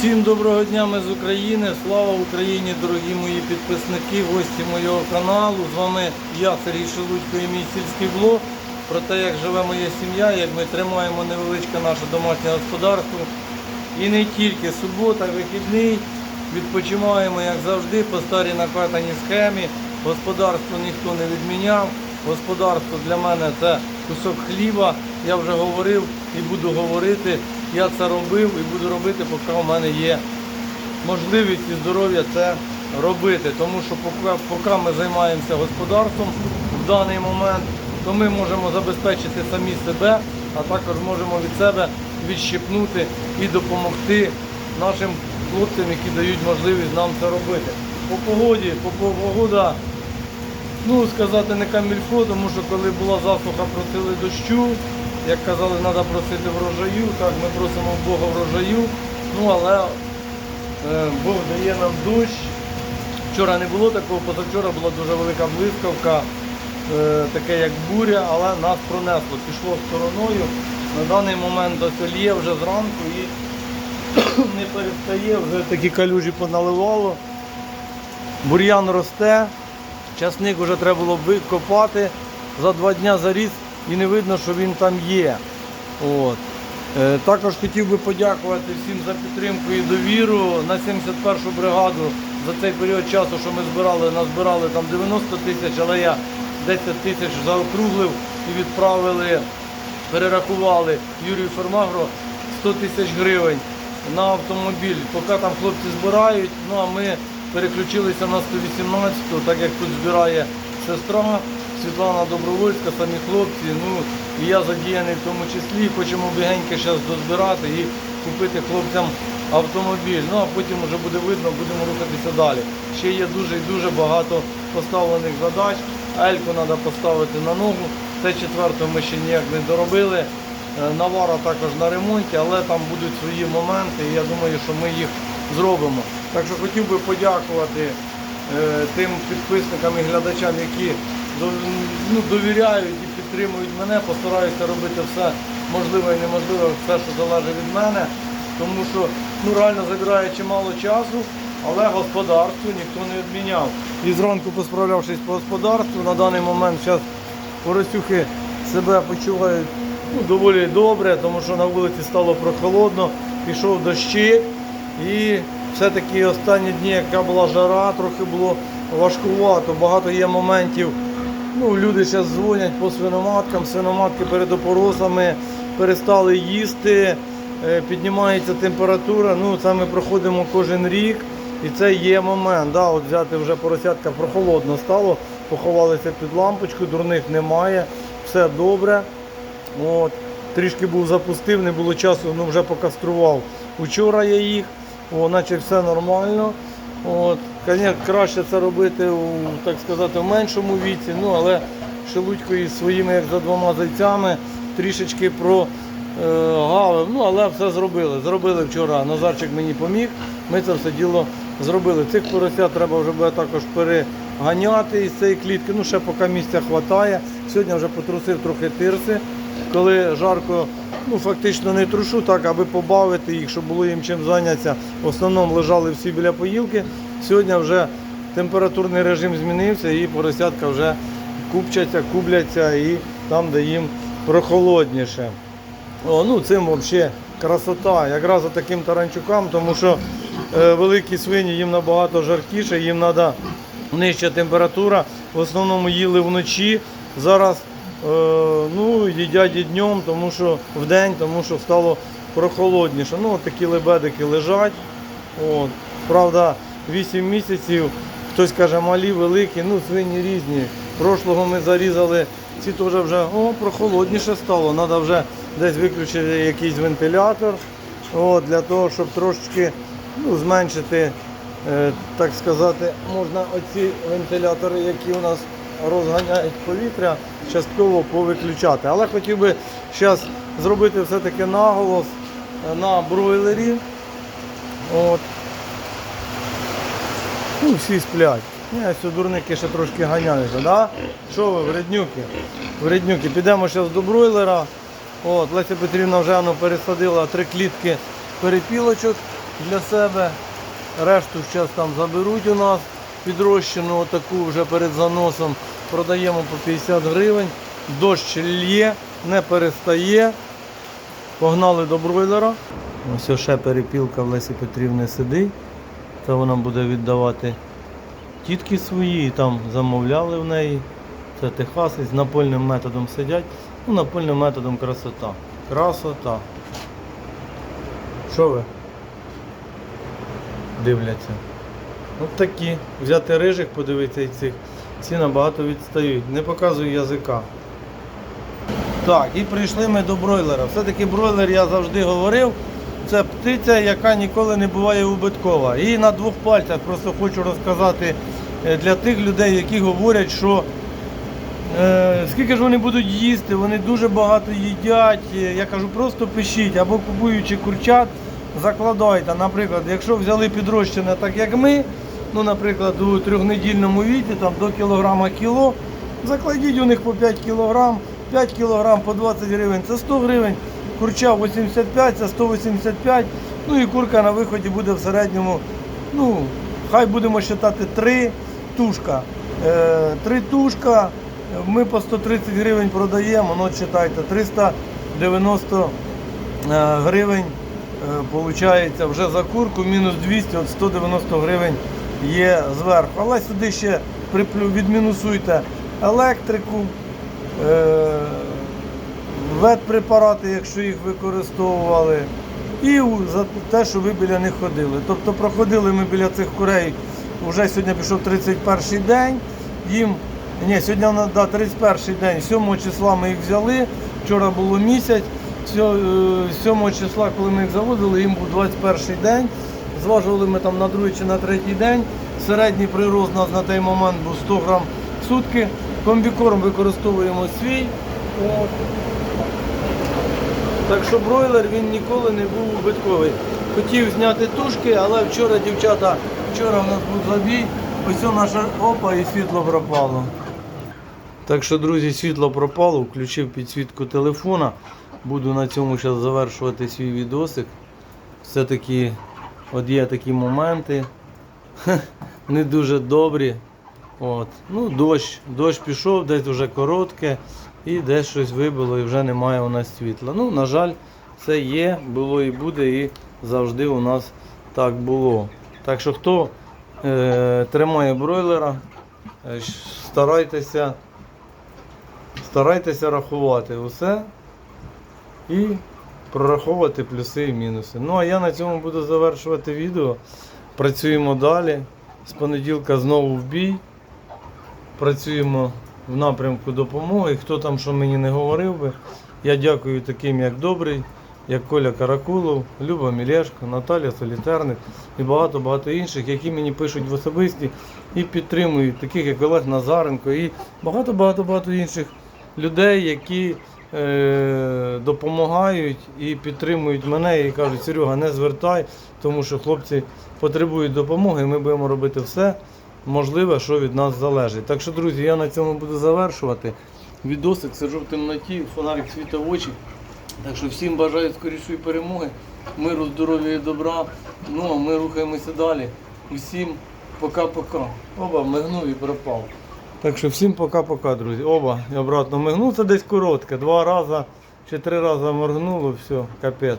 Всім доброго дня, ми з України. Слава Україні, дорогі мої підписники, гості моєго каналу. З вами я, Сергій Шелудько і мій сільський блог. Про те, як живе моя сім'я, як ми тримаємо невеличке наше домашнє господарство. І не тільки субота, вихідний. Відпочиваємо, як завжди, по старій накатаній схемі. Господарство ніхто не відміняв. Господарство для мене це кусок хліба. Я вже говорив і буду говорити. Я це робив і буду робити, поки у мене є можливість і здоров'я це робити. Тому що поки, поки ми займаємося господарством в даний момент, то ми можемо забезпечити самі себе, а також можемо від себе відщипнути і допомогти нашим хлопцям, які дають можливість нам це робити. По погоді, по по- погода, ну сказати не камільфо, тому що коли була засуха, просили дощу. Як казали, треба просити врожаю, так ми просимо Бога врожаю. Ну але е, Бог дає нам дощ. Вчора не було такого, позавчора була дуже велика блискавка, е, таке як буря, але нас пронесло, пішло стороною. На даний момент ось лє вже зранку і не перестає, вже такі калюжі поналивало. Бур'ян росте, часник вже треба було викопати, за два дня заріс і не видно, що він там є. От. Е, Також хотів би подякувати всім за підтримку і довіру на 71-шу бригаду за цей період часу, що ми збирали, назбирали там 90 тисяч, але я 10 тисяч заокруглив і відправили, перерахували Юрію Фермагро 100 тисяч гривень на автомобіль. Поки там хлопці збирають, ну а ми переключилися на 118-ту, так як тут збирає сестра. Світлана Добровольська, самі хлопці, ну і я задіяний в тому числі. Хочемо бігенько зараз дозбирати і купити хлопцям автомобіль. Ну а потім вже буде видно, будемо рухатися далі. Ще є дуже і дуже багато поставлених задач. Ельку треба поставити на ногу. Те четверте ми ще ніяк не доробили. Е, Навара також на ремонті, але там будуть свої моменти, і я думаю, що ми їх зробимо. Так що хотів би подякувати е, тим підписникам і глядачам, які ну, довіряють і підтримують мене, постараюся робити все можливе і неможливе, все, що залежить від мене, тому що ну, реально забирає чимало часу, але господарство ніхто не відміняв. І зранку посправлявшись по господарству, на даний момент зараз поросюхи себе почувають ну, доволі добре, тому що на вулиці стало прохолодно, пішов дощик. І все-таки останні дні, яка була жара, трохи було важкувато. Багато є моментів. Ну, люди зараз дзвонять по свиноматкам, свиноматки перед опоросами перестали їсти, е, піднімається температура. Ну, це ми проходимо кожен рік. І це є момент. Да, от взяти вже поросятка прохолодно стало, поховалися під лампочку, дурних немає, все добре. От. Трішки був запустив, не було часу, ну вже покастрував. Учора я їх, о, наче все нормально. От. Краще це робити так сказати, в меншому віці, ну але шелудько із своїми, як за двома зайцями, трішечки прогавив. Ну, але все зробили. Зробили вчора. Назарчик мені поміг. Ми це все діло зробили. Цих поросят треба вже буде також переганяти із цієї клітки. Ну, ще поки місця вистачає. Сьогодні вже потрусив трохи тирси. Коли жарко, ну фактично не трушу, так, аби побавити їх, щоб було їм чим зайнятися. В основному лежали всі біля поїлки. Сьогодні вже температурний режим змінився і поросятка вже купчаться, кубляться і там, де їм прохолодніше. О, ну цим взагалі красота. Якраз таким таранчукам, тому що е, великі свині їм набагато жаркіше, їм треба нижча температура. В основному їли вночі. Зараз е, ну, їдять і днем, тому що в день, тому що стало прохолодніше. Ну, от такі лебедики лежать. От. Правда, 8 місяців, хтось каже малі, великі, ну свині різні. Прошлого ми зарізали, ці теж вже о, прохолодніше стало. Треба вже десь виключити якийсь вентилятор. От, для того, щоб трошечки ну, зменшити, е, так сказати, можна оці вентилятори, які у нас розганяють повітря, частково повиключати. Але хотів би зараз зробити все-таки наголос е, на бройлері. От. Ну, всі сплять. Ні, ось дурники ще трошки ганяються, да? Що ви, вреднюки? Вреднюки. Підемо зараз до бройлера. От, Леся Петрівна вже ну, пересадила три клітки перепілочок. для себе. Решту зараз там заберуть у нас підрощену отаку вже перед заносом. Продаємо по 50 гривень. Дощ лє, не перестає. Погнали до бройлера. Ось ще перепілка в Лесі Петрівни сидить. Це вона буде віддавати тітки свої, там замовляли в неї. Це техаси з напольним методом сидять. Ну, напольним методом красота. Красота. Що ви? Дивляться. От такі. Взяти рижих, подивитися цих. Ці набагато відстають. Не показую язика. Так, і прийшли ми до бройлера. Все-таки бройлер, я завжди говорив, це птиця, яка ніколи не буває убиткова. І на двох пальцях просто хочу розказати е, для тих людей, які говорять, що е, скільки ж вони будуть їсти, вони дуже багато їдять. Е, Я кажу, просто пишіть або купуючи курчат, закладайте. Наприклад, якщо взяли підрощене так, як ми, ну, наприклад, у трьохнедільному віці, там до кілограма кіло, закладіть у них по 5 кілограм, 5 кілограм по 20 гривень, це 100 гривень, курча 85, це 185, ну і курка на виході буде в середньому, ну, хай будемо вважати 3 тушка. Е, Три тушка, ми по 130 гривень продаємо, ну, читайте, 390 е, гривень виходить вже за курку, мінус 200, от 190 гривень є зверху. Але сюди ще приплю- відмінусуйте електрику, е, ветпрепарати, якщо їх використовували, і за те, що ви біля них ходили. Тобто проходили ми біля цих курей, вже сьогодні пішов 31 день, їм, ні, сьогодні да, 31 день, 7 числа ми їх взяли, вчора було місяць, е, 7 числа, коли ми їх заводили, їм був 21 день. Зважували ми там на другий чи на третій день. Середній прирост у нас на той момент був 100 грам в сутки. Комбікорм використовуємо свій. Так що бройлер він ніколи не був убитковий. Хотів зняти тушки, але вчора дівчата, вчора в нас був забій, ось наша опа і світло пропало. Так що, друзі, світло пропало, включив підсвітку телефона. Буду на цьому зараз завершувати свій відосик. Все-таки от є такі моменти. Не дуже добрі. От. Ну, дощ. Дощ пішов, десь вже коротке, і десь щось вибило, і вже немає у нас світла. Ну, на жаль, це є, було і буде, і завжди у нас так було. Так що хто е, тримає бройлера, е, старайтеся, старайтеся рахувати усе і прораховувати плюси і мінуси. Ну а я на цьому буду завершувати відео. Працюємо далі. З понеділка знову в бій. Працюємо в напрямку допомоги. Хто там що мені не говорив би. Я дякую таким, як добрий, як Коля Каракулов, Люба Мілешко, Наталя Солітерник і багато-багато інших, які мені пишуть в особисті і підтримують, таких як Олег Назаренко і багато-багато-багато інших людей, які е, допомагають і підтримують мене і кажуть, Серега, не звертай, тому що хлопці потребують допомоги, ми будемо робити все можливе, що від нас залежить. Так що, друзі, я на цьому буду завершувати. Відосик сиджу в темноті, фонарик світа в очі. Так що всім бажаю скорішої перемоги, миру, здоров'я і добра. Ну а ми рухаємося далі. Усім пока-пока. Оба мигнув і пропав. Так що всім пока-пока, друзі. Оба і обратно мигнув. Це десь коротке. Два рази чи три рази моргнуло, все, капець.